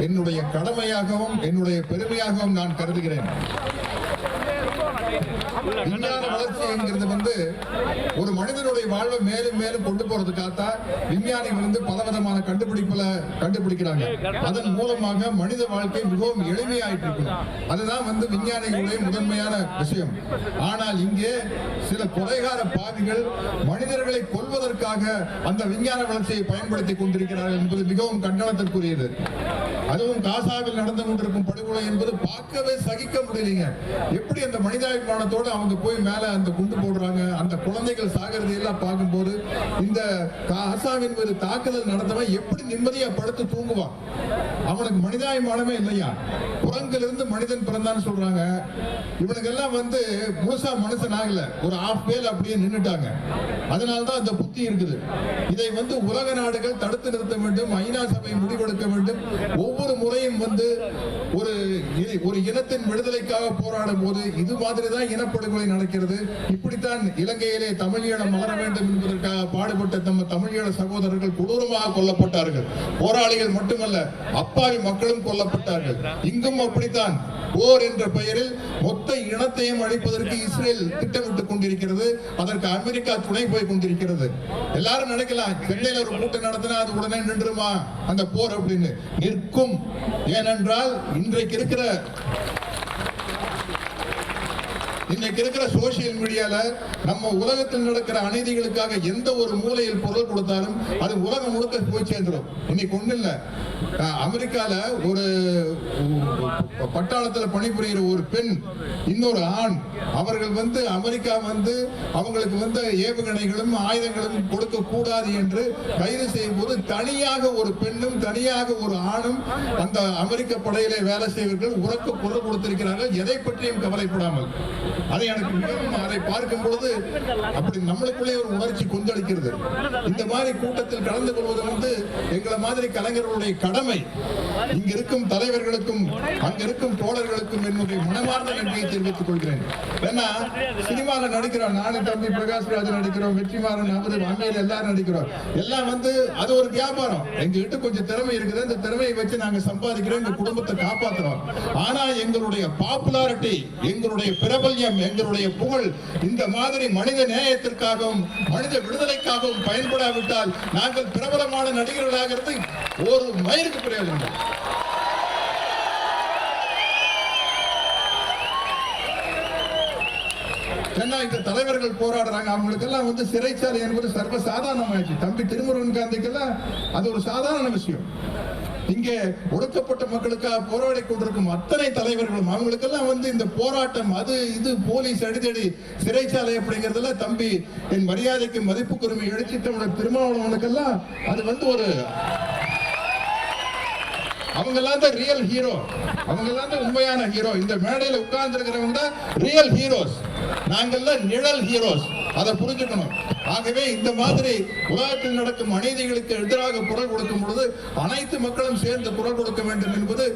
என்னுடைய கடமையாகவும் என்னுடைய பெருமையாகவும் நான் கருதுகிறேன். விஞ்ஞான வளர்ச்சிங்கிறது வந்து ஒரு மனிதனுடைய வாழ்வை மேலும் மேலும் கொண்டு போறதுக்காகத்தான் விஞ்ஞானிகள் வந்து பலவிதமான கண்டுபிடிப்புல கண்டுபிடிக்கிறாங்க. அதன் மூலமாக மனித வாழ்க்கை மிகவும் எளிமையாயிட்டு இருக்கு அதுதான் வந்து விஞ்ஞானிகளுடைய முதன்மையான விஷயம். ஆனால் இங்கே சில கொலைகார பாவிகள் மனிதர்களை கொல்வதற்காக அந்த விஞ்ஞான வளர்ச்சியை பயன்படுத்திக் கொண்டிருக்கிறார்கள் என்பது மிகவும் கண்டனத்திற்குரியது. அதுவும் காசாவில் நடந்து கொண்டிருக்கும் படுகொலை என்பது பார்க்கவே சகிக்க முடியலைங்க. எப்படி அந்த மனிதாபிமானத்தோடு அவங்க போய் மேல அந்த குண்டு போடுறாங்க. அந்த குழந்தைகள் சாகிறதை எல்லாம் பார்க்கும்போது இந்த காசாவின் மீது தாக்குதல் நடந்தவன் எப்படி நிம்மதியா படுத்து தூங்குவான்? அவனுக்கு மனிதாயமானமே இல்லையா? குரங்கிலிருந்து மனிதன் பிறந்தான்னு சொல்றாங்க. இவனுக்கெல்லாம் வந்து முழுசா மனுஷன் ஆகல. ஒரு ஆஃப் வேல் அப்படியே நின்னுட்டாங்க. அதனால தான் அந்த புத்தி இருக்குது. இதை வந்து உலக நாடுகள் தடுத்து நிறுத்த வேண்டும் ஐநா சபை முடிவெடுக்க வேண்டும். ஒவ்வொரு முறையும் வந்து ஒரு ஒரு இனத்தின் விடுதலைக்காக போராடும் போது இது மாதிரி தான் படுகொலை நடக்கிறது. இப்படித்தான் இலங்கையிலே தமிழீழம் ஈழம் மலர வேண்டும் என்பதற்காக பாடுபட்ட நம்ம தமிழீழ சகோதரர்கள் கொடூரமாக கொல்லப்பட்டார்கள். போராளிகள் மட்டுமல்ல அப்பாவி மக்களும் கொல்லப்பட்டார்கள். இங்கும் அப்படித்தான். போர் என்ற பெயரில் மொத்த இனத்தையும் அழிப்பதற்கு இஸ்ரேல் திட்டமிட்டுக் கொண்டிருக்கிறது. அதற்கு அமெரிக்கா துணை போய் கொண்டிருக்கிறது. எல்லாரும் நினைக்கலாம் சென்னையில் ஒரு கூட்டம் நடத்தினா அது உடனே நின்றுமா அந்த போர் அப்படின்னு. நிற்கும். ஏனென்றால் இன்றைக்கு இருக்கிற இன்னைக்கு இருக்கிற சோசியல் மீடியால நம்ம உலகத்தில் நடக்கிற அநீதிகளுக்காக எந்த ஒரு மூலையில் பொருள் கொடுத்தாலும் அது உலகம் முழுக்க போய் சேர்ந்துடும் இன்னைக்கு ஒண்ணு இல்ல. அமெரிக்கால ஒரு பட்டாளத்தில் பட்டாளத்துல பணிபுரிகிற ஒரு பெண் இன்னொரு ஆண் அவர்கள் வந்து அமெரிக்கா வந்து அவங்களுக்கு வந்து ஏவுகணைகளும் ஆயுதங்களும் கொடுக்க கூடாது என்று கைது செய்யும் போது தனியாக ஒரு பெண்ணும் தனியாக ஒரு ஆணும் அந்த அமெரிக்க படையிலே வேலை செய்வர்கள் உறக்க குரல் கொடுத்திருக்கிறார்கள். எதை பற்றியும் கவலைப்படாமல். அதை எனக்கு மிகவும் அதை பார்க்கும் பொழுது அப்படி நம்மளுக்குள்ளே ஒரு உணர்ச்சி கொந்தளிக்கிறது. இந்த மாதிரி கூட்டத்தில் கலந்து கொள்வது வந்து எங்களை மாதிரி கலைஞர்களுடைய கடமை. இங்க இருக்கும் தலைவர்களுக்கும் அங்க இருக்கும் தோழர்களுக்கும் என்னுடைய மனமார்ந்த நன்றியை தெரிவித்துக் கொள்கிறேன். ஏன்னா சினிமாவில் நடிக்கிறோம் நானும் தம்பி பிரகாஷ்ராஜ் நடிக்கிறோம் வெற்றிமாறன் அவரு அம்மையில எல்லாரும் நடிக்கிறோம். எல்லாம் வந்து அது ஒரு வியாபாரம். எங்ககிட்ட கொஞ்சம் திறமை இருக்குது. அந்த திறமையை வச்சு நாங்க சம்பாதிக்கிறோம் எங்க குடும்பத்தை காப்பாத்துறோம். ஆனா எங்களுடைய பாப்புலாரிட்டி எங்களுடைய பிரபல்யம் நேயம் எங்களுடைய புகழ் இந்த மாதிரி மனித நேயத்திற்காகவும் மனித விடுதலைக்காகவும் பயன்படாவிட்டால் நாங்கள் பிரபலமான நடிகர்களாகிறது ஒரு மயிருக்கு பிரயோஜனம் ஏன்னா இந்த தலைவர்கள் போராடுறாங்க. அவங்களுக்கெல்லாம் வந்து சிறைச்சாலை என்பது சர்வ சாதாரணமாயிடுச்சு. தம்பி திருமுருகன் காந்திக்கெல்லாம் அது ஒரு சாதாரண விஷயம். இங்கே ஒடுக்கப்பட்ட மக்களுக்காக போராடி கொண்டிருக்கும் அத்தனை தலைவர்களும் அவங்களுக்கெல்லாம் வந்து இந்த போராட்டம் அது இது போலீஸ் அடிதடி சிறைச்சாலை அப்படிங்கறதெல்லாம் தம்பி என் மரியாதைக்கு மதிப்புக்குரிமை எழுச்சி தமிழர் திருமாவளவனுக்கெல்லாம் அது வந்து ஒரு அவங்க எல்லாம் தான் ரியல் ஹீரோ அவங்க எல்லாம் தான் உண்மையான ஹீரோ இந்த மேடையில உட்கார்ந்து இருக்கிறவங்க தான் ரியல் ஹீரோஸ் நாங்கெல்லாம் நிழல் ஹீரோஸ் அதை புரிஞ்சுக்கணும். ஆகவே இந்த மாதிரி உலகத்தில் நடக்கும் அநீதிகளுக்கு எதிராக குரல் கொடுக்கும் பொழுது அனைத்து மக்களும் சேர்ந்து குரல் கொடுக்க வேண்டும் என்பது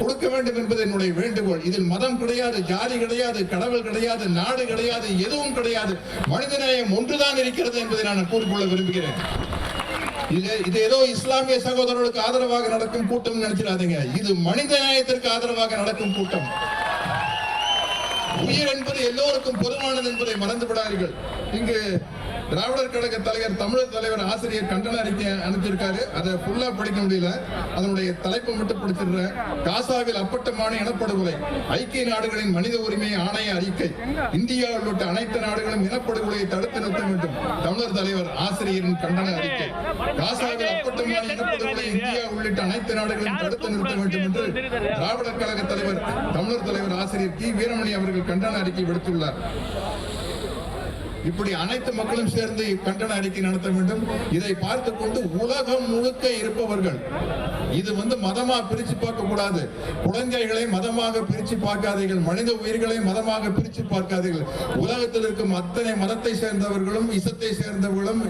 கொடுக்க வேண்டும் என்பது என்னுடைய வேண்டுகோள். இதில் மதம் கிடையாது ஜாதி கிடையாது கடவுள் கிடையாது நாடு கிடையாது எதுவும் கிடையாது. மனிதநேயம் ஒன்றுதான் இருக்கிறது என்பதை நான் கூறிக்கொள்ள விரும்புகிறேன். இது இது ஏதோ இஸ்லாமிய சகோதரர்களுக்கு ஆதரவாக நடக்கும் கூட்டம் நினைச்சிடாதீங்க. இது மனித நியாயத்திற்கு ஆதரவாக நடக்கும் கூட்டம். நீர் என்பது எல்லோருக்கும் பொதுவானது என்பதை மறந்து விடாதீர்கள் இங்கு திராவிடர் கழக தலைவர் தமிழர் தலைவர் ஆசிரியர் கண்டன அறிக்கை அனுப்பியிருக்காரு. அதை ஃபுல்லா படிக்க முடியல. அதனுடைய தலைப்பை மட்டும் படிச்சிடுறேன். காசாவில் அப்பட்டமான இனப்படுகொலை ஐக்கிய நாடுகளின் மனித உரிமை ஆணைய அறிக்கை இந்தியா உள்ளிட்ட அனைத்து நாடுகளும் இனப்படுகொலையை தடுத்து நிறுத்த வேண்டும். தமிழர் தலைவர் ஆசிரியரின் கண்டன அறிக்கை. காசாவில் இந்தியா உள்ளிட்ட அனைத்து நாடுகளும் தடுத்து நிறுத்த வேண்டும் என்று திராவிடர் கழக தலைவர் தமிழர் தலைவர் ஆசிரியர் கி. வீரமணி அவர்கள் கண்டன அறிக்கை விடுத்துள்ளார். இப்படி அனைத்து மக்களும் சேர்ந்து கண்டன அறிக்கை நடத்த வேண்டும். இதை பார்த்து கொண்டு உலகம் முழுக்க இருப்பவர்கள் இது வந்து மதமா பிரிச்சு பார்க்க கூடாது. குழந்தைகளை மதமாக பிரிச்சு பார்க்காதீர்கள். மனித உயிர்களை மதமாக பிரிச்சு பார்க்காதீர்கள். உலகத்தில் இருக்கும் அத்தனை மதத்தை சேர்ந்தவர்களும் இசத்தை சேர்ந்தவர்களும்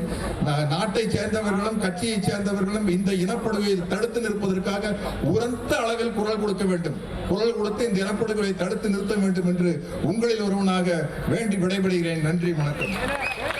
நாட்டை சேர்ந்தவர்களும் கட்சியை சேர்ந்தவர்களும் இந்த இனப்படுகையை தடுத்து நிற்பதற்காக உரத்த அளவில் குரல் கொடுக்க வேண்டும். குரல் கொடுத்து இந்த இனப்படுகையை தடுத்து நிறுத்த வேண்டும் என்று உங்களில் ஒருவனாக வேண்டி விடைபெறுகிறேன். நன்றி வணக்கம். Get up, get up.